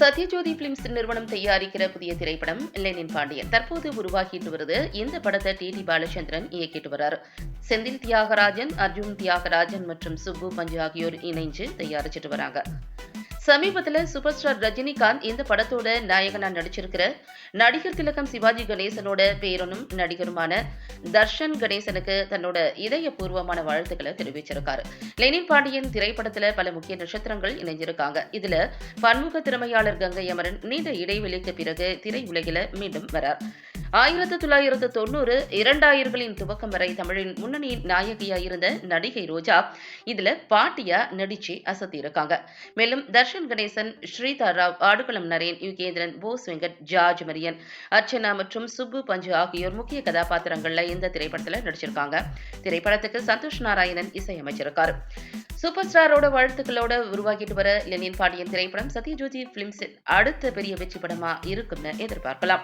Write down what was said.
Sathyajothi films நிறுவனம் தயாரிக்கிற புதிய திரைப்படம் லெனின் பாண்டியன். தற்போது உருவாகிட்டு வருது இந்த படத்தை டி டி பாலச்சந்திரன் இயக்கிட்டு வரார் செந்தில் தியாகராஜன் அர்ஜுன் தியாகராஜன் மற்றும் சுப்பு பஞ்சு ஆகியோர் இணைஞ்சு தயாரிச்சிட்டு வராங்க. சமீபத்துல சூப்பர் ஸ்டார் ரஜினிகாந்த் இந்த படத்தோட நாயகனா நடிச்சிருக்கிற நடிகர் திலகம் சிவாஜி கணேசனோட பேரனும் நடிகருமான தர்ஷன் கணேசனுக்கு தன்னோட இதயபூர்வமான வாழ்த்துக்களை தெரிவிச்சிருக்காரு. லெனின் பாண்டியன் திரைப்படத்துல பல முக்கிய நட்சத்திரங்கள் இணைஞ்சிருக்காங்க. இதுல பன்முக திறமையாளர் கங்கை அமரன் நீண்ட இடைவெளிக்கு பிறகு திரையுலகில மீண்டும் வரார் ஆயிரத்தி தொள்ளாயிரத்து தொண்ணூறு இரண்டாயிரங்களின் துவக்கம் வரை தமிழின் முன்னணி நாயகியா இருந்த நடிகை ரோஜா இதுல பாட்டியா நடிச்சு அசத்தி இருக்காங்க. மேலும் தர்ஷன் கணேசன் ஸ்ரீதா ராவ் ஆடுகளம் நரேன் யுகேந்திரன் போஸ் வெங்கட் ஜார்ஜ் மரியன் அர்ச்சனா மற்றும் சுப்பு பஞ்சு ஆகியோர் முக்கிய கதாபாத்திரங்கள்ல இந்த திரைப்படத்துல நடிச்சிருக்காங்க. திரைப்படத்துக்கு சந்தோஷ் நாராயணன் இசையமைச்சிருக்காரு. சூப்பர் ஸ்டாரோட வாழ்த்துக்களோட உருவாகிட்டு வர லெனின் பாண்டியன் திரைப்படம் சத்யஜோதி பிலிம்ஸின் அடுத்த பெரிய வெற்றி படமா இருக்கும்னு எதிர்பார்க்கலாம்.